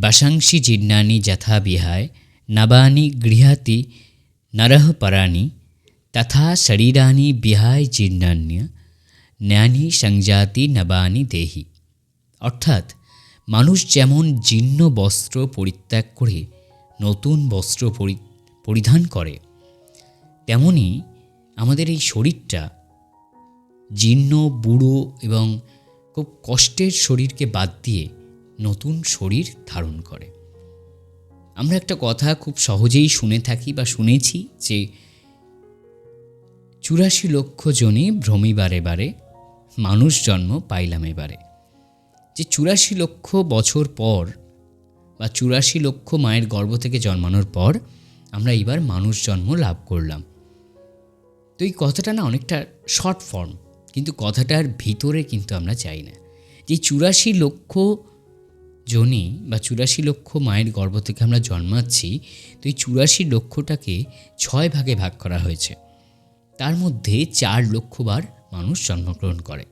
বশংসি জীর্ণানি যথা বিহায়, নবানি গৃহাতি নরহ পরাণি তথা শরীরানি বিহায় জীর্ণান্য ন্যানি সংজাতি নবানি দেহি। অর্থাৎ মানুষ যেমন জীর্ণ বস্ত্র পরিত্যাগ করে, নতুন বস্ত্র পরি- পরিধান করে, তেমনি আমাদের এই শরীরটা জীর্ণ, বুড়ো এবং খুব কষ্টের শরীরকে বাদ দিয়ে নতুন শরীর ধারণ করে। আমরা একটা কথা খুব সহজেই শুনে থাকি বা শুনেছি যে চুরাশি লক্ষ জনে ভ্রমি বারে বারে মানুষ জন্ম পাইলাম এবারে যে চুরাশি লক্ষ বছর পর বা চুরাশি লক্ষ মায়ের গর্ভ থেকে জন্মানোর পর আমরা এবার মানুষ জন্ম লাভ করলাম। তো এই কথাটা না অনেকটা শর্ট ফর্ম কিন্তু কথাটার ভিতরে কিন্তু আমরা চাই না। যে চুরাশি লক্ষ জনে বা চুরাশি লক্ষ মায়ের গর্ভ থেকে আমরা জন্মাচ্ছি, তো এই চুরাশি লক্ষটাকে ছয় ভাগে ভাগ করা হয়েছে। তার মধ্যে চার লক্ষবার মানুষ জন্মগ্রহণ করে।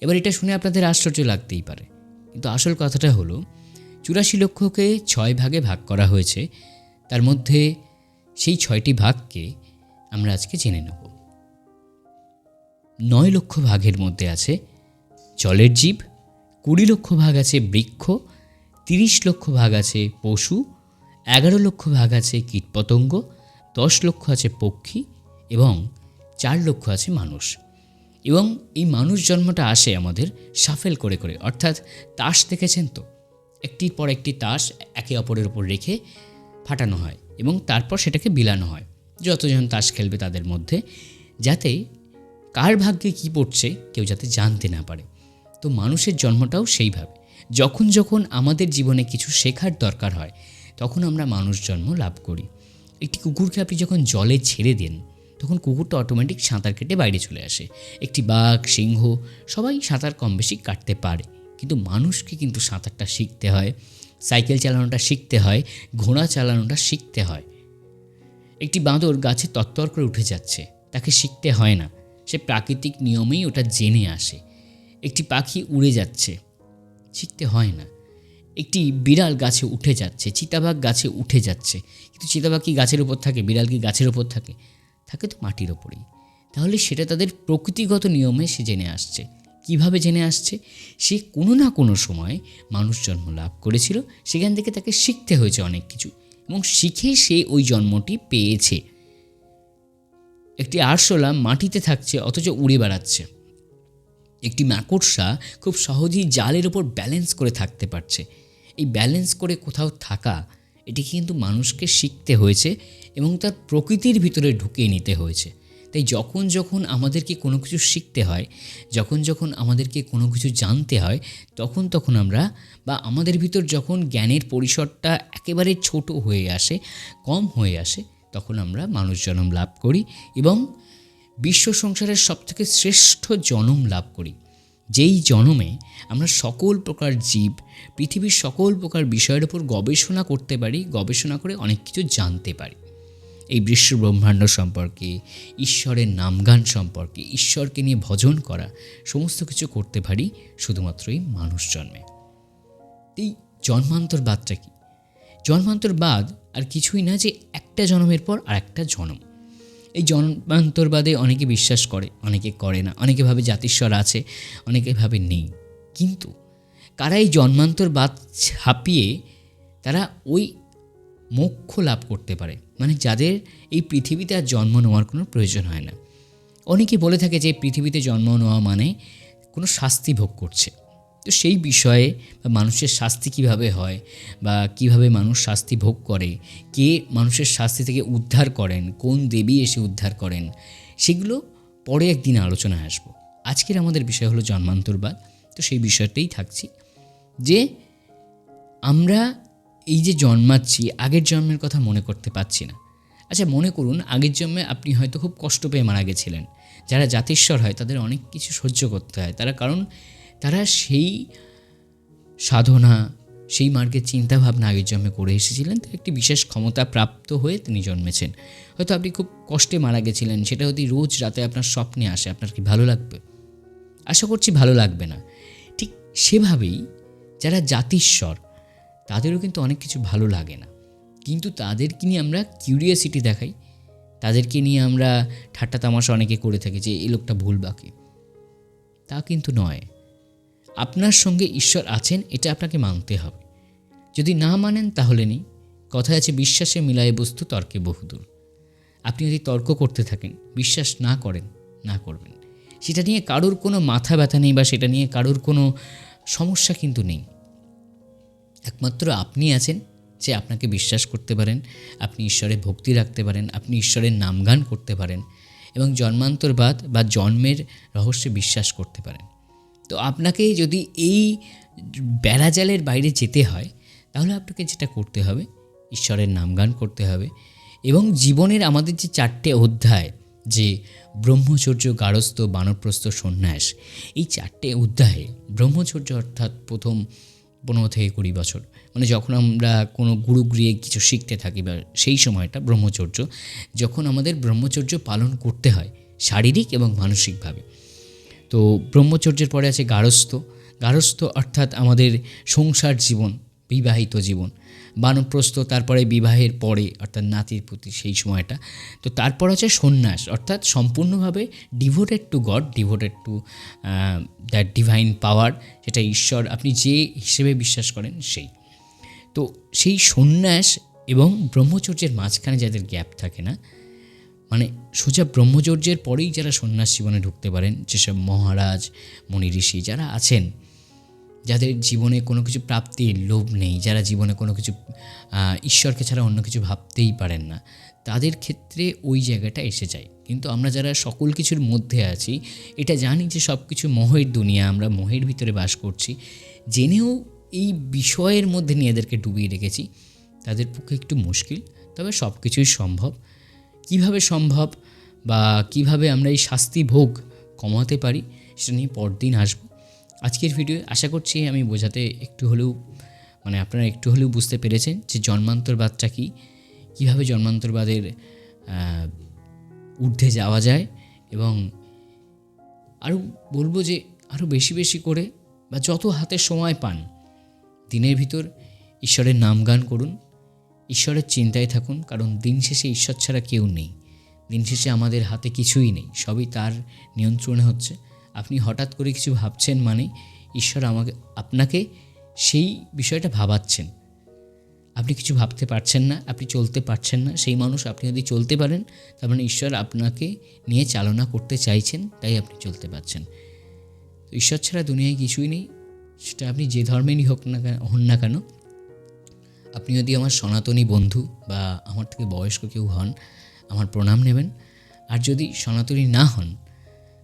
এবার এটা শুনে আপনাদের আশ্চর্য লাগতেই পারে। কিন্তু আসল কথাটা হলো, চুরাশি লক্ষকে ছয় ভাগে ভাগ করা হয়েছে, তার মধ্যে সেই ছয়টি ভাগকে আমরা আজকে জেনে নেব। নয় লক্ষ ভাগের মধ্যে আছে জলের জীব, কুড়ি লক্ষ ভাগ আছে বৃক্ষ তিরিশ লক্ষ ভাগ আছে পশু, এগারো লক্ষ ভাগ আছে কীটপতঙ্গ, দশ লক্ষ আছে পক্ষী এবং চার লক্ষ আছে মানুষ। এবং এই মানুষ জন্মটা আসে আমাদের সাফেল করে করে, অর্থাৎ তাস দেখেছেন তো? একটির পর একটি তাস একে অপরের উপর রেখে ফাটানো হয় এবং তারপর সেটাকে বিলানো হয়। যতজন তাস খেলবে তাদের মধ্যে যাতে কার ভাগ্যে কী পড়ছে কেউ যাতে জানতে না পারে। তো মানুষের জন্মটাও সেইভাবে। যখন যখন আমাদের জীবনে কিছু শেখার দরকার হয়, তখন আমরা মানুষ জন্ম লাভ করি। একটি কুকুরকে আপনি যখন জলে ছেড়ে দেন, তখন কুকুরটা অটোমেটিক সাঁতার কেটে বাইরে চলে আসে। একটি বাঘ, সিংহ, সবাই সাঁতার কম বেশি কাটতে পারে। কিন্তু মানুষকে কিন্তু সাঁতারটা শিখতে হয়, সাইকেল চালানোটা শিখতে হয়, ঘোড়া চালানোটা শিখতে হয়। একটি বাঁদর গাছে তত্তর করে উঠে যাচ্ছে, তাকে শিখতে হয় না। সে প্রাকৃতিক নিয়মেই ওটা জেনে আসে। একটি পাখি উড়ে যাচ্ছে শিখতে হয় না। একটি বিড়াল গাছে উঠে যাচ্ছে, চিতাবাঘ গাছে উঠে যাচ্ছে। কিন্তু চিতাবাঘ কি গাছের ওপর থাকে? বিড়াল কি গাছের ওপর থাকে? থাকে তো মাটির ওপরেই। তাহলে সেটা তাদের প্রকৃতিগত নিয়মে সে জেনে আসছে। কীভাবে জেনে আসছে? সে কোনো না কোনো সময় মানুষ জন্ম লাভ করেছিল। সেখান থেকে তাকে শিখতে হয়েছে অনেক কিছু। এবং শিখে সে ওই জন্মটি পেয়েছে। একটি আরশোলা মাটিতে থাকছে, অথচ উড়ে বেড়াচ্ছে। একটি মাকড়সা খুব সহজেই জালের ওপর ব্যালেন্স করে থাকতে পারছে। এই ব্যালেন্স করে কোথাও থাকা, এটি কিন্তু মানুষকে শিখতে হয়েছে এবং তার প্রকৃতির ভিতরে ঢুকিয়ে নিতে হয়েছে। তাই যখন যখন আমাদেরকে কোনো কিছু শিখতে হয়, যখন যখন আমাদেরকে কোনো কিছু জানতে হয়, তখন তখন আমরা বা আমাদের ভিতর যখন জ্ঞানের পরিসরটা একেবারে ছোট হয়ে আসে, কম হয়ে আসে, তখন আমরা মানুষ জন্ম লাভ করি এবং বিশ্ব সংসারের সবথেকে শ্রেষ্ঠ জনম লাভ করি। যেই জনমে আমরা সকল প্রকার জীব, পৃথিবীর সকল প্রকার বিষয়ের উপর গবেষণা করতে পারি, গবেষণা করে অনেক কিছু জানতে পারি। এই বিশ্ব ব্রহ্মাণ্ড সম্পর্কে, ঈশ্বরের নামগান সম্পর্কে, ঈশ্বরকে নিয়ে ভজন করা, সমস্ত কিছু করতে পারি শুধুমাত্র এই মানুষ জন্মে। এই জন্মান্তর বাদটা কি? জন্মান্তর বাদ আর কিছুই না যে একটা জন্মের পর আর একটা জন্ম। এই জন্মান্তরবাদে অনেকে বিশ্বাস করে, অনেকে করে না, অনেকে ভাবে জাতিস্বর আছে, অনেকে ভাবে নেই। কিন্তু কারা এই জন্মান্তরবাদ ছাপিয়ে তারা ওই মোক্ষ লাভ করতে পারে? মানে যাদের এই পৃথিবীতে আর জন্ম নেওয়ার কোনো প্রয়োজন হয় না। অনেকে বলে থাকে যে পৃথিবীতে জন্ম নেওয়া মানে কোনো শাস্তি ভোগ করছে। তো সেই বিষয়ে বা মানুষের শাস্তি কীভাবে হয় বা কীভাবে মানুষ শাস্তি ভোগ করে, কে মানুষের শাস্তি থেকে উদ্ধার করেন, কোন দেবী এসে উদ্ধার করেন, সেগুলো পরে একদিন আলোচনায় আসব। আজকের আমাদের বিষয় হলো জন্মান্তরবাদ, তো সেই বিষয়টাই থাকছি। যে আমরা এই যে জন্মাচ্ছি, আগের জন্মের কথা মনে করতে পারছি না। আচ্ছা মনে করুন, আগের জন্মে আপনি হয়তো খুব কষ্ট পেয়ে মারা গেছিলেন। যারা জাতিস্বর হয়, তাদের অনেক কিছু সহ্য করতে হয়। তারা কারণ তারা সেই সাধনা, সেই মার্গের চিন্তাভাবনা আগের জন্মে করে এসেছিলেন। তো একটি বিশেষ ক্ষমতা প্রাপ্ত হয়ে তিনি জন্মেছেন। হয়তো আপনি খুব কষ্টে মারা গেছিলেন, সেটা যদি রোজ রাতে আপনার স্বপ্নে আসে, আপনার কি ভালো লাগবে? আশা করছি ভালো লাগবে না। ঠিক সেভাবেই যারা জাতিস্বর, তাদেরও কিন্তু অনেক কিছু ভালো লাগে না। কিন্তু তাদেরকে নিয়ে আমরা কিউরিয়াসিটি দেখাই। তাদেরকে নিয়ে আমরা ঠাট্টা তামাশা অনেকে করে থাকি যে এই লোকটা ভুল বাকি। তা কিন্তু নয়। আপনার সঙ্গে ঈশ্বর আছেন, এটা আপনাকে মানতে হবে। যদি না মানেন, তাহলে নেই। কথায় আছে, বিশ্বাসে মিলায় বস্তু, তর্কে বহুদূর। আপনি যদি তর্ক করতে থাকেন, বিশ্বাস না করেন, না করবেন। সেটা নিয়ে কারোর কোনো মাথা ব্যথা নেই বা সেটা নিয়ে কারোর কোনো সমস্যা কিন্তু নেই। একমাত্র আপনি আছেন যে আপনাকে বিশ্বাস করতে পারেন, আপনি ঈশ্বরে ভক্তি রাখতে পারেন, আপনি ঈশ্বরের নামগান করতে পারেন এবং জন্মান্তরবাদ বা জন্মের রহস্যে বিশ্বাস করতে পারেন। তো আপনাকে যদি এই বেড়াজালের বাইরে যেতে হয়, তাহলে আপনাকে যেটা করতে হবে, ঈশ্বরের নামগান করতে হবে এবং জীবনের আমাদের যে চারটে অধ্যায়, যে ব্রহ্মচর্য, গারস্থ বানপ্রস্থ সন্ন্যাস, এই চারটে অধ্যায়ে, ব্রহ্মচর্য অর্থাৎ প্রথম পনেরো থেকে কুড়ি বছর মানে যখন আমরা কোনো গুরুগৃহে কিছু শিখতে থাকি বা সেই সময়টা ব্রহ্মচর্য, যখন আমাদের ব্রহ্মচর্য পালন করতে হয়, শারীরিক এবং মানসিকভাবে। তো ব্রহ্মচর্যের পরে আছে গারস্থ। গারস্থ অর্থাৎ আমাদের সংসার জীবন, বিবাহিত জীবন। বানপ্রস্থ, তারপরে বিবাহের পরে, অর্থাৎ নাতির প্রতি সেই সময়টা। তো তারপর আছে সন্ন্যাস, অর্থাৎ সম্পূর্ণভাবে devoted to God devoted to that divine power সেটা ঈশ্বর, আপনি যে হিসেবে বিশ্বাস করেন সেই। তো সেই সন্ন্যাস এবং ব্রহ্মচর্যের মাঝখানে যাদের গ্যাপ থাকে না মানে সোজা ব্রহ্মচর্যের পরেই যারা সন্ন্যাস জীবনে ঢুকতে পারেন, যেসব মহারাজ, মনি ঋষি যারা আছেন, যাদের জীবনে কোনো কিছু প্রাপ্তির লোভ নেই, যারা জীবনে কোনো কিছু ঈশ্বরকে ছাড়া অন্য কিছু ভাবতেই পারেন না, তাদের ক্ষেত্রে ওই জায়গাটা এসে যায়। কিন্তু আমরা যারা সকল কিছুর মধ্যে আছি, এটা জানি যে সব কিছু মোহের দুনিয়া, আমরা মোহের ভিতরে বাস করছি। জেনেও এই বিষয়ের মধ্যে নিজেদেরকে ডুবিয়ে রেখেছি, তাদের পক্ষে একটু মুশকিল, তবে সব কিছুই সম্ভব। কীভাবে সম্ভব বা কীভাবে আমরা এই শাস্তি ভোগ কমাতে পারি, সেটা নিয়ে পরদিন আসব। আজকের ভিডিও, আশা করছি আমি বোঝাতে একটু হলেও মানে আপনারা একটু হলেও বুঝতে পেরেছেন যে জন্মান্তরবাদটা কী, কীভাবে জন্মান্তরবাদের ঊর্ধ্বে যাওয়া যায় এবং আরও বলব যে আরও বেশি বেশি করে বা যত হাতে সময় পান, দিনের ভিতর ঈশ্বরের নামগান করুন। ঈশ্বরের চিন্তায় থাকুন, কারণ দিন শেষে ঈশ্বর ছাড়া কেউ নেই। দিন শেষে আমাদের হাতে কিছুই নেই, সবই তার নিয়ন্ত্রণে হচ্ছে। আপনি হঠাৎ করে কিছু ভাবছেন মানে ঈশ্বর আমাকে, আপনাকে সেই বিষয়টা ভাবাচ্ছেন। আপনি কিছু ভাবতে পারছেন না, আপনি চলতে পারছেন না, সেই মানুষ আপনি যদি চলতে পারেন, তার মানে ঈশ্বর আপনাকে নিয়ে চালনা করতে চাইছেন, তাই আপনি চলতে পারছেন। ঈশ্বর ছাড়া দুনিয়ায় কিছুই নেই, সেটা আপনি যে ধর্মেরই হোক না হন না কেন আপনি যদি আমার সনাতনী বন্ধু বা আমার থেকে বয়স্ক কেউ হন, আমার প্রণাম নেবেন। আর যদি সনাতনী না হন,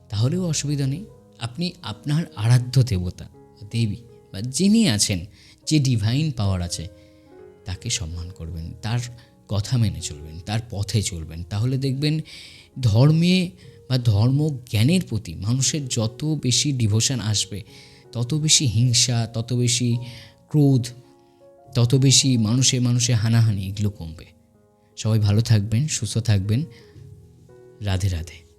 তাহলেও অসুবিধা নেই। আপনি আপনার আরাধ্য দেবতা, দেবী বা যিনি আছেন, যে ডিভাইন পাওয়ার আছে, তাকে সম্মান করবেন, তার কথা মেনে চলবেন, তার পথে চলবেন। তাহলে দেখবেন ধর্মে বা ধর্ম জ্ঞানের প্রতি মানুষের যত বেশি ডিভোশন আসবে, তত বেশি হিংসা, তত বেশি ক্রোধ তত বেশি মানুষে মানুষে হানাহানি এগুলো কমবে। সবাই ভালো থাকবেন সুস্থ থাকবেন। রাধে রাধে।